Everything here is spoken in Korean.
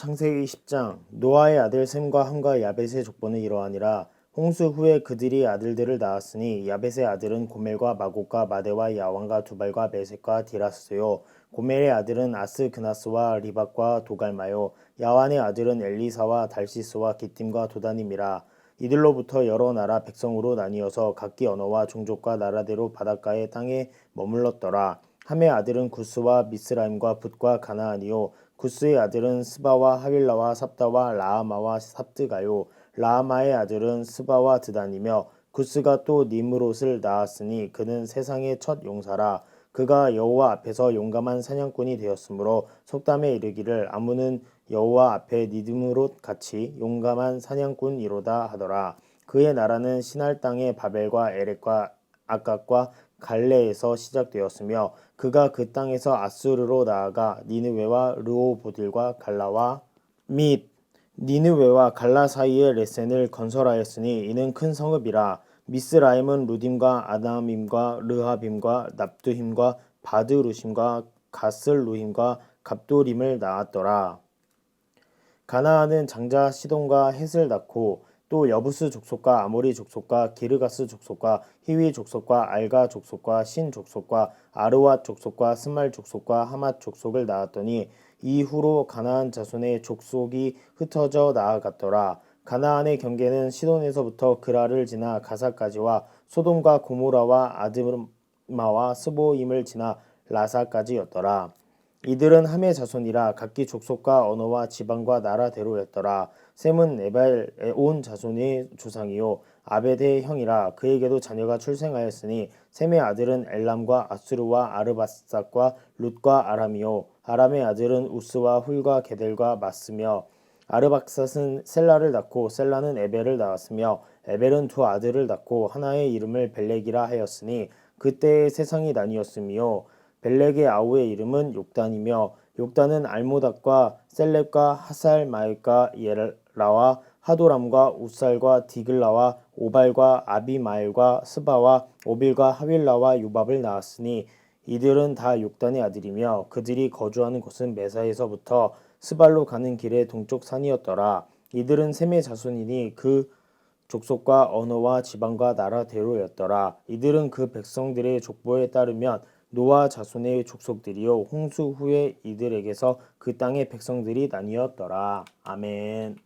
창세기 10장 노아의 아들 셈과 함과 야벳의 족보는 이러하니라. 홍수 후에 그들이 아들들을 낳았으니 야벳의 아들은 고멜과 마곡과 마대와 야완과 두발과 메색과 디라스요. 고멜의 아들은 아스 그나스와 리박과 도갈마요. 야완의 아들은 엘리사와 달시스와 기팀과 도다님이라. 이들로부터 여러 나라 백성으로 나뉘어서 각기 언어와 종족과 나라대로 바닷가의 땅에 머물렀더라. 함의 아들은 구스와 미스라임과 붓과 가나안이요 구스의 아들은 스바와 하윌라와 삽다와 라아마와 삽드가요. 라아마의 아들은 스바와 드단이며 구스가 또 니므롯을 낳았으니 그는 세상의 첫 용사라. 그가 여호와 앞에서 용감한 사냥꾼이 되었으므로 속담에 이르기를 아무는 여호와 앞에 니드므롯 같이 용감한 사냥꾼이로다 하더라. 그의 나라는 신할 땅의 바벨과 에렉과 아깝과 갈레에서 시작되었으며 그가 그 땅에서 아수르로 나아가 니느웨와 르오보딜과 갈라와 및 니느웨와 갈라 사이에 레센을 건설하였으니 이는 큰 성읍이라 미스라임은 루딤과 아담임과 르하빔과 납두힘과 바드루심과 가슬루힘과 갑도림을 낳았더라. 가나안은 장자 시돈과 헷을 낳고 또 여부스 족속과 아모리 족속과 기르가스 족속과 히위 족속과 알가 족속과 신 족속과 아르왓 족속과 스말 족속과 하맛 족속을 낳았더니 이후로 가나안 자손의 족속이 흩어져 나아갔더라. 가나안의 경계는 시돈에서부터 그라를 지나 가사까지와 소돔과 고모라와 아드마와 스보임을 지나 라사까지였더라. 이들은 함의 자손이라 각기 족속과 언어와 지방과 나라대로였더라. 셈은 에발의 온 자손의 조상이요. 아베드의 형이라 그에게도 자녀가 출생하였으니 셈의 아들은 엘람과 아수르와 아르바삭과 룻과 아람이요. 아람의 아들은 우스와 훌과 게델과 마스며 아르박삿은 셀라를 낳고 셀라는 에벨을 낳았으며 에벨은 두 아들을 낳고 하나의 이름을 벨렉이라 하였으니 그때의 세상이 나뉘었으며 벨렉의 아우의 이름은 욕단이며 욕단은 알모닥과 셀렙과 하살 마일과 예라와 하도람과 우살과 디글라와 오발과 아비마일과 스바와 오빌과 하윌라와 요밥을 낳았으니 이들은 다 욕단의 아들이며 그들이 거주하는 곳은 메사에서부터 스발로 가는 길의 동쪽 산이었더라. 이들은 셈의 자손이니 그 족속과 언어와 지방과 나라 대로였더라. 이들은 그 백성들의 족보에 따르면 노아 자손의 족속들이요 홍수 후에 이들에게서 그 땅의 백성들이 나뉘었더라. 아멘.